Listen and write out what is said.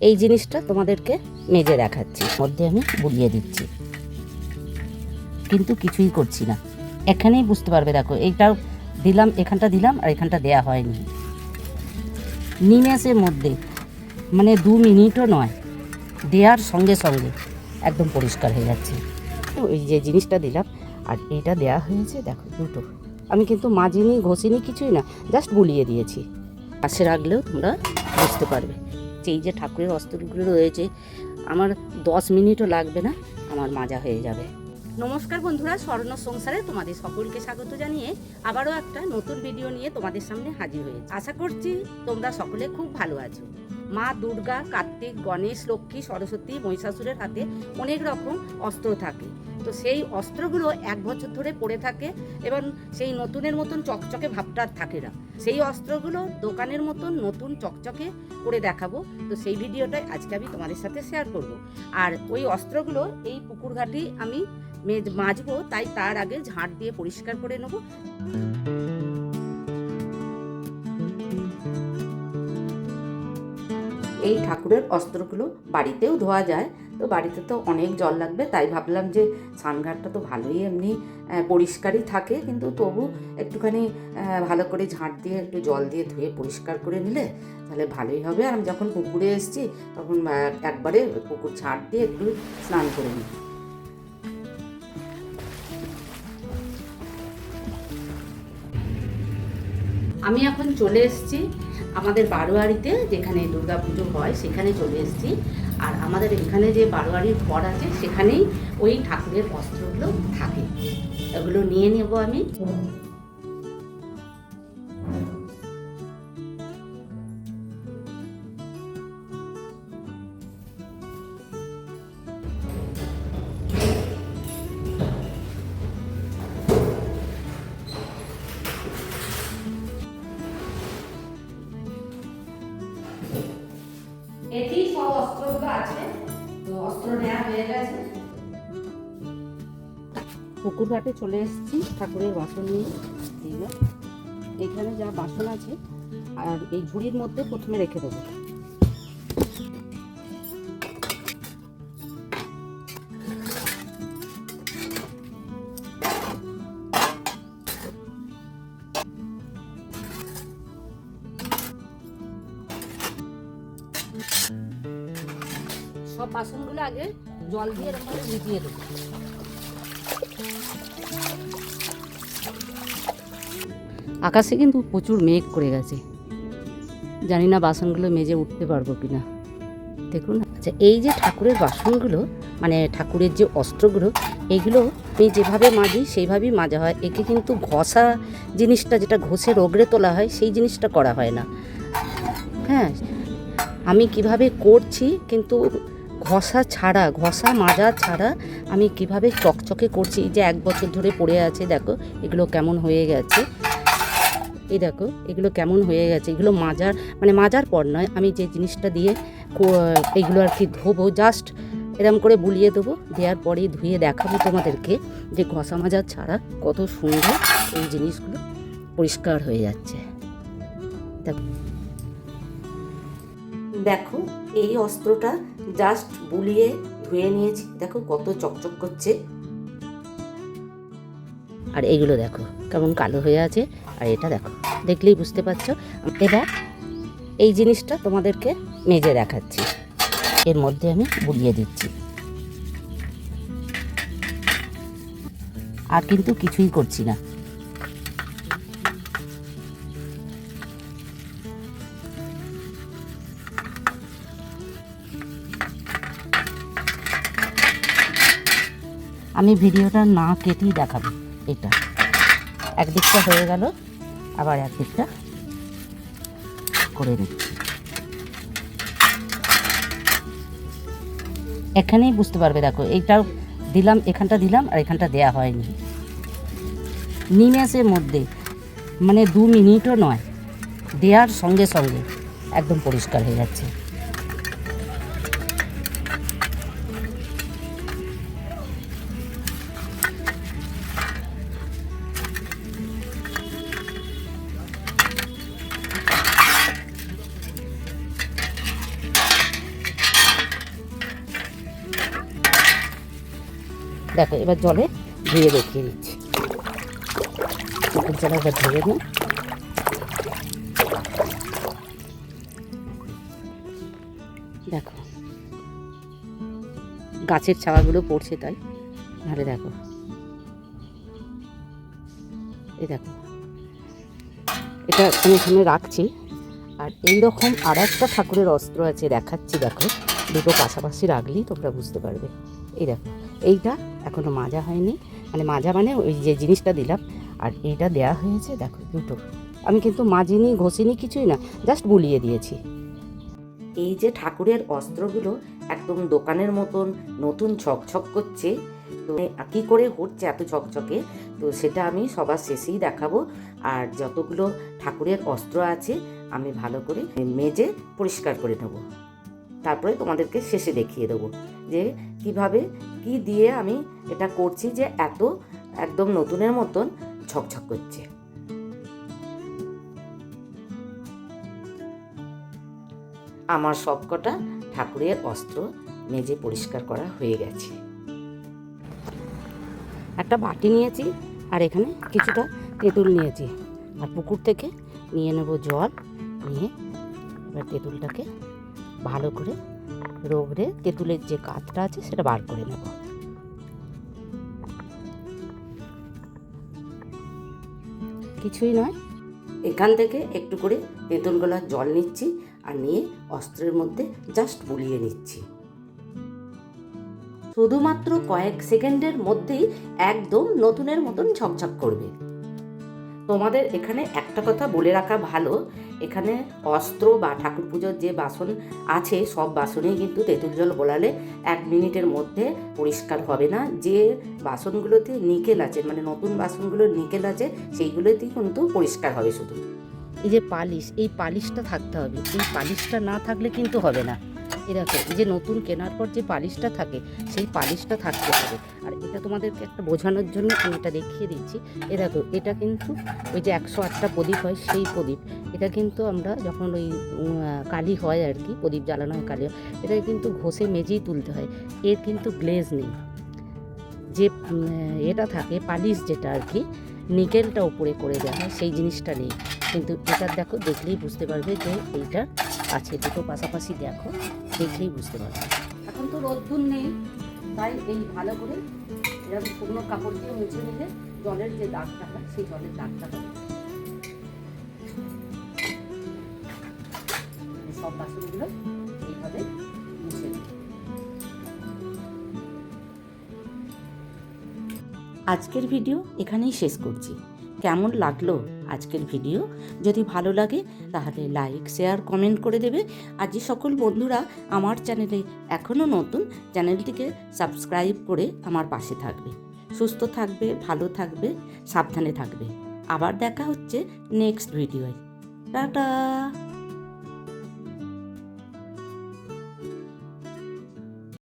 এই জিনিসটা তোমাদেরকে মেজে দেখাচ্ছি। মধ্যে আমি বুলিয়ে দিচ্ছি। কিন্তু কিছুই করছি না। এখানেই বুঝতে পারবে দেখো, এইটাও দিলাম, এখানটা দিলাম আর এখানটা দেয়া হয়নি। নিমেষের মধ্যে মানে দু মিনিটও নয়, দেওয়ার সঙ্গে সঙ্গে একদম পরিষ্কার হয়ে যাচ্ছে। তো এই যে জিনিসটা দিলাম, আর এইটা দেয়া হয়েছে, দেখো দুটো। আমি কিন্তু মাজিনি, ঘষিনি কিছুই না, জাস্ট বুলিয়ে দিয়েছি। পাশে রাখলেও তোমরা বুঝতে পারবে। যে এই যে ঠাকুরের অস্ত্রগুলো রয়েছে, আমার দশ মিনিটও লাগবে না, আমার মাজা হয়ে যাবে। নমস্কার বন্ধুরা, স্বর্ণ সংসারে তোমাদের সকলকে স্বাগত জানিয়ে আবারও একটা নতুন ভিডিও নিয়ে তোমাদের সামনে হাজির হয়েছে। আশা করছি তোমরা সকলে খুব ভালো আছো। মা দুর্গা, কার্তিক, গণেশ, লক্ষ্মী, সরস্বতী, মহিষাসুরের হাতে অনেক রকম অস্ত্র থাকে। তো সেই অস্ত্রগুলো এক বছর ধরে পড়ে থাকে এবং সেই নতুনের মতন চকচকে ভাবটা থাকে না। সেই অস্ত্রগুলো দোকানের মতন নতুন চকচকে করে দেখাবো। তো সেই ভিডিওটাই আজকে আমি তোমাদের সাথে শেয়ার করব। আর ওই অস্ত্রগুলো এই পুকুর ঘাটি আমি মেজ- মাজবো, তাই তার আগে ঝাঁট দিয়ে পরিষ্কার করে নেব। এই ঠাকুরের অস্ত্রগুলো বাড়িতেও ধোয়া যায়। তো বাড়িতে তো অনেক জল লাগবে, তাই ভাবলাম যে স্নানঘাটটা তো ভালোই এমনি পরিষ্কারই থাকে। কিন্তু তবু একটুখানি ভালো করে ঝাঁট দিয়ে একটু জল দিয়ে ধুয়ে পরিষ্কার করে নিলে তাহলে ভালোই হবে। আর আমি যখন পুকুরে এসেছি, তখন একবারে পুকুর ঝাঁট দিয়ে একটু স্নান করে নিই। আমি এখন চলে এসেছি আমাদের বারোয়ারিতে যেখানে দুর্গা পুজো হয়, সেখানে চলে এসেছি। আর আমাদের এখানে যে বারোয়ারির ঘর আছে, সেখানেই ওই ঠাকুরের বস্ত্রগুলো থাকে। এগুলো নিয়ে নেব আমি। পুকুর ঘাটে চলে এসেছি, ঠাকুরের বাসন নিয়ে। এখানে যা বাসন আছে, আর এই ঝুড়ির মধ্যে প্রথমে রেখে দেবো। সব বাসনগুলো আগে জল দিয়ে এরকম করে ভিজিয়ে দেবো। আকাশে কিন্তু প্রচুর মেঘ করে গেছে। জানি না বাসনগুলো মেজে উঠতে পারব কি না দেখুন আচ্ছা এই যে ঠাকুরের বাসনগুলো মানে ঠাকুরের যে অস্ত্রগুলো, এইগুলো আমি যেভাবে মাজি, সেইভাবেই মাজা হয়। একে কিন্তু ঘষা জিনিসটা যেটা ঘষে রোগড়ে তোলা হয়, সেই জিনিসটা করা হয় না। হ্যাঁ আমি কীভাবে করছি, কিন্তু ঘষা ছাড়া, ঘষা মাজা ছাড়া আমি কীভাবে চকচকে করছি? এই যে এক বছর ধরে পড়ে আছে, দেখো, এগুলো কেমন হয়ে গেছে। এই দেখো, এগুলো কেমন হয়ে গেছে? এগুলো মাজার মানে মাজার পর নয়, আমি যে জিনিসটা দিয়ে এগুলো আর কি ধোবো জাস্ট এরম করে বুলিয়ে দেবো। দেওয়ার পরেই ধুয়ে দেখাবো তোমাদেরকে যে ঘষা মাজার ছাড়া কত সুন্দর এই জিনিসগুলো পরিষ্কার হয়ে যাচ্ছে। দেখো। দেখো, এই অস্ত্রটা জাস্ট বুলিয়ে ধুয়ে নিয়েছি। দেখো কত চকচক করছে। আর এইগুলো দেখো, কেমন কালো হয়ে আছে। আর এটা দেখো, দেখলেই বুঝতে পারছ। এবার এই জিনিসটা তোমাদেরকে মেজে দেখাচ্ছি। এর মধ্যে আমি বুলিয়ে দিচ্ছি। আর কিন্তু কিছুই করছি না। আমি ভিডিওটা না কেটেই দেখাবো, এটা। একদিকটা হয়ে গেল, আবার একদিকটা করে নিচ্ছি। এখানেই বুঝতে পারবে, দেখো, এইটাও দিলাম, এখানটা দিলাম, আর এখানটা দেয়া হয়নি। নিমেষের মধ্যে মানে দু মিনিটও নয়, দেওয়ার সঙ্গে সঙ্গে একদম পরিষ্কার হয়ে যাচ্ছে। দেখো, এবার জলে ধুয়ে দেখিয়ে দিচ্ছি জলে এবার ধুয়ে নিই। দেখো, গাছের ছাওয়াগুলো পড়ছে তাই। নাহলে দেখো, এই দেখো, এটা আমি এখানে রাখছি। আর এই রকম আর একটা ঠাকুরের অস্ত্র আছে, দেখাচ্ছি, দেখো। দুটো পাশাপাশি রাখলেই তোমরা বুঝতে পারবে। এই দেখো এইটা এখনও মাজা হয়নি। মানে মাজা মানে ওই যে জিনিসটা দিলাম, আর এইটা দেয়া হয়েছে, দেখো দুটো। আমি কিন্তু মাজিনি, ঘষিনি কিছুই না, জাস্ট বুলিয়ে দিয়েছি। এই যে ঠাকুরের অস্ত্রগুলো একদম দোকানের মতন নতুন ছকছক করছে, তো কী করে হচ্ছে এত ছকছকে, তো সেটা আমি সবার শেষেই দেখাবো। আর যতগুলো ঠাকুরের অস্ত্র আছে, আমি ভালো করে মেজে পরিষ্কার করে নেব। তারপরে তোমাদেরকে শেষে দেখিয়ে দেবো যে কীভাবে, কি দিয়ে আমি এটা করছি যে এত একদম নতুনের মতন ঝকঝক করছে। আমার সবকটা ঠাকুরের অস্ত্র মেজে পরিষ্কার করা হয়ে গেছে। একটা বাটি নিয়েছি আর এখানে কিছুটা তেঁতুল নিয়েছি। আর পুকুর থেকে নিয়ে নেব জল, নিয়ে এবার তেঁতুলটাকে ভালো করে রোগড়ে তেঁতুলের যে কাতটা আছে সেটা বার করে নেব। কিছুই নয়। এখান থেকে একটু করে তেঁতুল গলার জল নিচ্ছি আর নিয়ে অস্ত্রের মধ্যে জাস্ট বুলিয়ে নিচ্ছি। শুধুমাত্র কয়েক সেকেন্ডের মধ্যেই একদম নতুনের মতন ঝকঝক করবে। তোমাদের এখানে একটা কথা বলে রাখা ভালো। এখানে অস্ত্র বা ঠাকুর পুজোর যে বাসন আছে, সব বাসনেই কিন্তু তেঁতুল জল গোলালে এক মিনিটের মধ্যে পরিষ্কার হবে না। যে বাসনগুলোতে নিকেল আছে মানে নতুন বাসনগুলো নিকেল আছে, সেইগুলোতেই কিন্তু পরিষ্কার হবে শুধু। এই যে পালিশ, এই পালিশটা থাকতে হবে। এই পালিশটা না থাকলে কিন্তু হবে না। এ দেখো এই যে নতুন কেনার পর যে পালিশটা থাকে, সেই পালিশটা থাকতে হবে। আর এটা তোমাদেরকে একটা বোঝানোর জন্য আমি এটা দেখিয়ে দিচ্ছি। এ দেখো, এটা কিন্তু ওই যে একশো আটটা প্রদীপ হয়, সেই প্রদীপ। এটা কিন্তু আমরা যখন ওই কালি হয় আর কি, প্রদীপ জ্বালানো হয়, কালি হয়, এটা কিন্তু ঘষে মেজেই তুলতে হয়। এর কিন্তু গ্লেজ নেই। যে এটা থাকে, পালিশ যেটা আর কি, নিকেলটা উপরে করে দেওয়া হয়, সেই জিনিসটা নেই। কিন্তু এটা দেখো, দেখলেই বুঝতে পারবে যে এইটা আছে দুটো পাশাপাশি দেখো দেখলেই বুঝতে পারবে। এখন তো রোদ্দুর নেই তাই এই ভালো করে এরকম শুকনো কাপড় দিয়ে মুছে নিলে জলের যে দাগটা হয় সেই জলের দাগটা হবে সব বাসনগুলো এইভাবে মুছে আজকের ভিডিও এখানেই শেষ করছি। কেমন লাগল? আজকের ভিডিও। যদি ভালো লাগে, তাহলে লাইক, শেয়ার, কমেন্ট করে দেবে। আর যে সকল বন্ধুরা আমার চ্যানেলে এখনও নতুন, চ্যানেলটিকে সাবস্ক্রাইব করে আমার পাশে থাকবে। সুস্থ থাকবে, ভালো থাকবে, সাবধানে থাকবে। আবার দেখা হচ্ছে নেক্সট ভিডিওয়। টাটা!